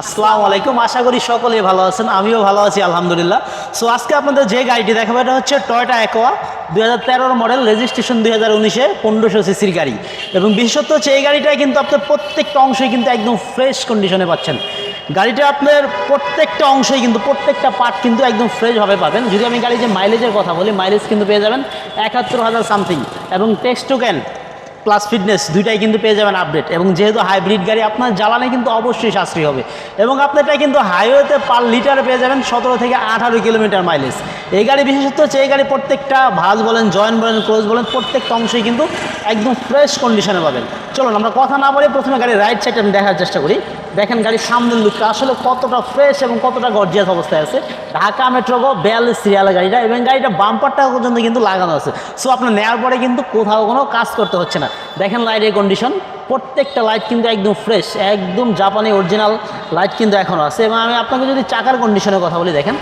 আসসালামু আলাইকুম, আশা করি সকলেই ভালো আছেন, আমিও ভালো আছি, আলহামদুলিল্লাহ। সো আজকে আপনাদের যে গাড়িটি দেখাবো, এটা হচ্ছে টয়টা অ্যাকোয়া দু হাজার মডেল রেজিস্ট্রেশন দুই হাজার উনিশে, পনেরোশো সিসির গাড়ি। এবং বিশেষত হচ্ছে, এই গাড়িটায় কিন্তু আপনার প্রত্যেকটা অংশই কিন্তু একদম ফ্রেশ কন্ডিশনে পাচ্ছেন। গাড়িটা আপনার প্রত্যেকটা অংশই কিন্তু, প্রত্যেকটা পার্ট কিন্তু একদম ফ্রেশভাবে পাবেন। যদি আমি গাড়ি যে মাইলেজের কথা বলি মাইলেজ কিন্তু পেয়ে যাবেন একাত্তর হাজার সামথিং এবং টেক্সট টোকেন প্লাস ফিটনেস দুইটাই কিন্তু পেয়ে যাবেন আপডেট এবং যেহেতু হাইব্রিড গাড়ি, আপনার জ্বালানি কিন্তু অবশ্যই সাশ্রয়ী হবে। এবং আপনি এটা কিন্তু হাইওয়েতে পার লিটারে পেয়ে যাবেন সতেরো থেকে আঠারো কিলোমিটার মাইলেজ এই গাড়ি বিশেষত্ব হচ্ছে, এই গাড়ি প্রত্যেকটা ভাজ বলেন জয়েন্ট বলেন ক্লোজ বলেন, প্রত্যেকটা অংশই কিন্তু একদম ফ্রেশ কন্ডিশনে পাবেন। চলুন, আমরা কথা না বলে প্রথমে গাড়ির রাইট সাইড আমি দেখার চেষ্টা করি। দেখেন গাড়ির সামনের লুকটা আসলে কতটা ফ্রেশ এবং কতটা গর্জিয়াস অবস্থায় আছে। ঢাকা মেট্রো গো, বিয়াল্লিশ সিরিয়াল গাড়িটা এবং গাড়িটা বাম্পারটা পর্যন্ত কিন্তু লাগানো আছে। সো আপনার নেওয়ার পরে কিন্তু কোথাও কোনো কাজ করতে হচ্ছে না। দেখেন লাইটের কন্ডিশন প্রত্যেকটা লাইট কিন্তু একদম ফ্রেশ একদম জাপানি অরিজিনাল লাইট কিন্তু এখনও আছে। এবং আমি আপনাকে যদি চাকার কন্ডিশনের কথা বলি, দেখেন,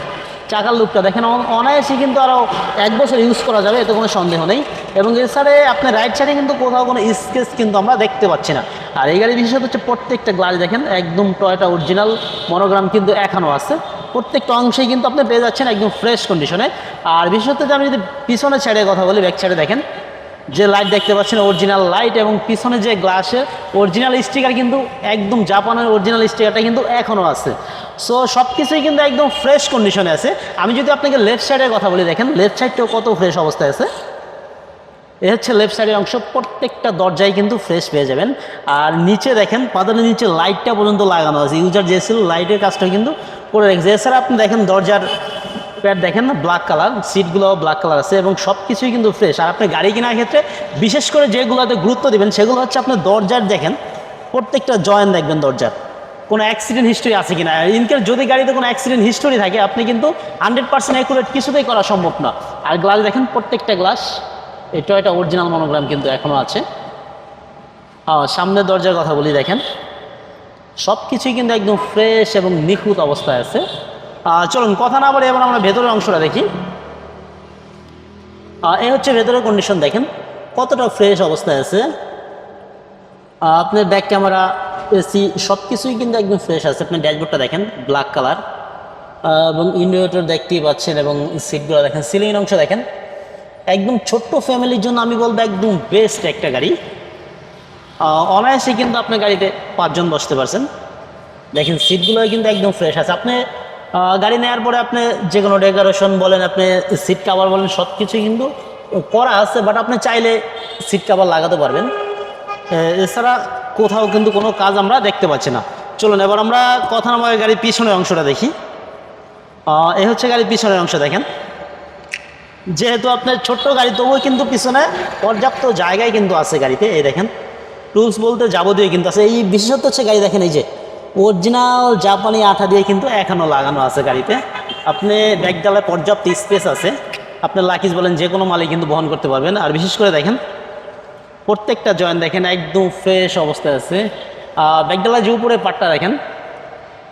চাকার লুকটা দেখেন, অন- অনায়াসে কিন্তু আরও এক বছর ইউজ করা যাবে, এতে কোনো সন্দেহ নেই। এবং সাথে আপনার রাইট সাইডে কিন্তু কোথাও কোনো স্কেচ কিন্তু আমরা দেখতে পাচ্ছি না। আর এই গাড়ি বিশেষত হচ্ছে প্রত্যেকটা গ্লাস দেখেন, একদম টয়টা অরিজিনাল মনোগ্রাম কিন্তু এখনও আছে। প্রত্যেকটা অংশেই কিন্তু আপনি পেয়ে যাচ্ছেন একদম ফ্রেশ কন্ডিশনে আর বিশেষত যে আমি যদি পিছনে সাইডে কথা বলি ব্যাক সাইডে দেখেন, যে লাইট দেখতে পাচ্ছেন অরিজিনাল লাইট এবং পিছনে যে গ্লাসের অরিজিনাল স্টিকার কিন্তু একদম জাপানের অরিজিনাল স্টিকারটা কিন্তু এখনও আছে। সো সব কিছুই কিন্তু একদম ফ্রেশ কন্ডিশনে আছে। আমি যদি আপনাকে লেফট সাইডের কথা বলি, দেখেন লেফট সাইডটাও কত ফ্রেশ অবস্থায় আছে। এ হচ্ছে লেফট সাইডের অংশ, প্রত্যেকটা দরজায় কিন্তু ফ্রেশ পেয়ে যাবেন। আর নিচে দেখেন পাতালের নিচে লাইটটা পর্যন্ত লাগানো আছে। ইউজার যে ছিল লাইটের কাজটা কিন্তু করে রেখেছে। এছাড়া আপনি দেখেন, দরজার প্যাড দেখেন না ব্ল্যাক কালার সিটগুলো ব্ল্যাক কালার আছে এবং সব কিছুই কিন্তু ফ্রেশ আর আপনি গাড়ি কেনার ক্ষেত্রে বিশেষ করে যেগুলোতে গুরুত্ব দিবেন, সেগুলো হচ্ছে আপনি দরজার দেখেন, প্রত্যেকটা জয়েন দেখবেন দরজার। কোনো অ্যাক্সিডেন্ট হিস্টরি আছে কিনা? ইনকেস যদি গাড়িতে কোনো অ্যাক্সিডেন্ট হিস্টরি থাকে, আপনি কিন্তু হান্ড্রেড পার্সেন্ট অ্যাকুরেট কিছুতেই করা সম্ভব না। আর গ্লাস দেখেন, প্রত্যেকটা গ্লাস এই টয়টা অরিজিনাল মনোগ্রাম কিন্তু এখনও আছে। সামনের দরজার কথা বলি দেখেন। সব কিছুই কিন্তু একদম ফ্রেশ এবং নিখুঁত অবস্থায় আছে। চলুন কথা না বলে এবার আমরা ভেতরের অংশটা দেখি। এই হচ্ছে ভেতরের কন্ডিশন দেখেন। কতটা ফ্রেশ অবস্থায় আছে। আপনার ব্যাক ক্যামেরা এসি সব কিছুই কিন্তু একদম ফ্রেশ আছে। আপনি ড্যাশবোর্ডটা দেখেন ব্ল্যাক কালার এবং ইন্ডিকেটর দেখতেই পাচ্ছেন এবং সিটগুলো দেখেন। সিলিং অংশ দেখেন। একদম ছোট্ট ফ্যামিলির জন্য আমি বলব একদম বেস্ট একটা গাড়ি। অনায়াসে কিন্তু আপনার গাড়িতে পাঁচজন বসতে পারছেন। দেখেন সিটগুলো কিন্তু একদম ফ্রেশ আছে। আপনি গাড়ি নেওয়ার পরে আপনি যে কোনো ডেকোরেশন বলেন, আপনি সিট কাভার বলেন সব কিছুই কিন্তু করা আছে বাট আপনি চাইলে সিট কাভার লাগাতে পারবেন। এছাড়া কোথাও কিন্তু কোনো কাজ আমরা দেখতে পাচ্ছি না। চলুন, এবার আমরা কথা নামায় গাড়ির পিছনের অংশটা দেখি। এ হচ্ছে গাড়ির পিছনের অংশ, দেখেন। যেহেতু আপনার ছোট্ট গাড়ি, তবুও কিন্তু পিছনে পর্যাপ্ত জায়গায় কিন্তু আছে গাড়িতে। এই দেখেন, টুলস বলতে যাবতীয় কিন্তু আছে। এই বিশেষত্ব হচ্ছে গাড়ি, দেখেন এই যে অরিজিনাল জাপানি আঠা দিয়ে কিন্তু এখনও লাগানো আছে গাড়িতে। আপনি ব্যাগডালায় পর্যাপ্ত স্পেস আছে। আপনার লাকিজ বলেন, যে কোনো মালিক কিন্তু বহন করতে পারবেন। আর বিশেষ করে দেখেন, প্রত্যেকটা জয়েন্ট দেখেন, একদম ফ্রেশ অবস্থায় আছে। ব্যাগডালায় যে উপরে পাটটা দেখেন,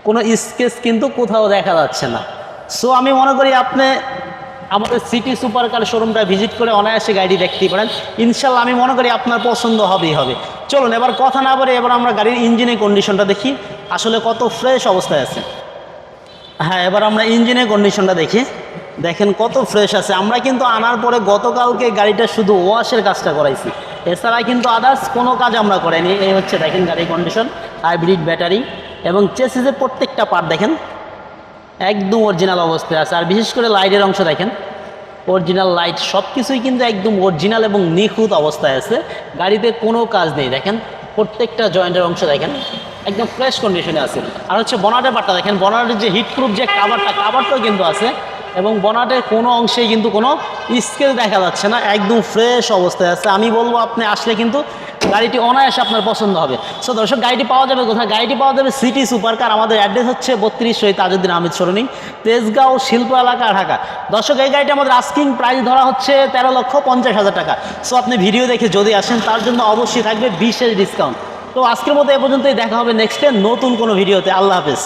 কোনো স্কেচ কিন্তু কোথাও দেখা যাচ্ছে না। সো আমি মনে করি আপনি আমাদের সিটি সুপার কার শোরুমটা ভিজিট করে অনায়াসে গাড়ি দেখতেই পারেন। ইনশাল্লাহ আমি মনে করি আপনার পছন্দ হবেই হবে। চলুন, এবার কথা না বলে এবার আমরা গাড়ির ইঞ্জিনের কন্ডিশনটা দেখি। আসলে কত ফ্রেশ অবস্থায় আছে। হ্যাঁ এবার আমরা ইঞ্জিনের কন্ডিশনটা দেখি। দেখেন কত ফ্রেশ আছে। আমরা কিন্তু আনার পরে গতকালকে গাড়িটা শুধু ওয়াশের কাজটা করাইছি। এছাড়া কিন্তু আদার্স কোনো কাজ আমরা করাইনি। এই হচ্ছে দেখেন গাড়ির কন্ডিশন হাইব্রিড ব্যাটারি এবং চেসিসের প্রত্যেকটা পার্ট দেখেন। একদম অরিজিনাল অবস্থায় আছে। আর বিশেষ করে লাইটের অংশ দেখেন। অরিজিনাল লাইট সব কিছুই কিন্তু একদম অরিজিনাল এবং নিখুঁত অবস্থায় আছে। গাড়িতে কোনো কাজ নেই, দেখেন। প্রত্যেকটা জয়েন্টের অংশ দেখেন। একদম ফ্রেশ কন্ডিশনে আছে। আর হচ্ছে বনাটের পাটটা দেখেন। বনাটের যে হিটপ্রুফ যে কাভারটা কাভারটাও কিন্তু আছে। এবং বনাটের কোনো অংশেই কিন্তু কোনো স্কেল দেখা যাচ্ছে না। একদম ফ্রেশ অবস্থায় আছে। আমি বলব আপনি আসলে কিন্তু গাড়িটি অনায়াসে আপনার পছন্দ হবে। সো দর্শক, গাড়িটি পাওয়া যাবে কোথায়? গাড়িটি পাওয়া যাবে সিটি সুপার কার আমাদের অ্যাড্রেস হচ্ছে বত্রিশ শহীদ তাজউদ্দিন আহমেদ সরণি, তেজগাঁও শিল্প এলাকা ঢাকা। দর্শক, এই গাড়িটি আমাদের আস্কিং প্রাইস ধরা হচ্ছে তেরো লক্ষ পঞ্চাশ হাজার টাকা। সো আপনি ভিডিও দেখে যদি আসেন, তার জন্য অবশ্যই থাকবে বিশেষ ডিসকাউন্ট তো আজকের মতো এ পর্যন্তই, দেখা হবে নেক্সটে নতুন কোনো ভিডিওতে আল্লাহ হাফেজ।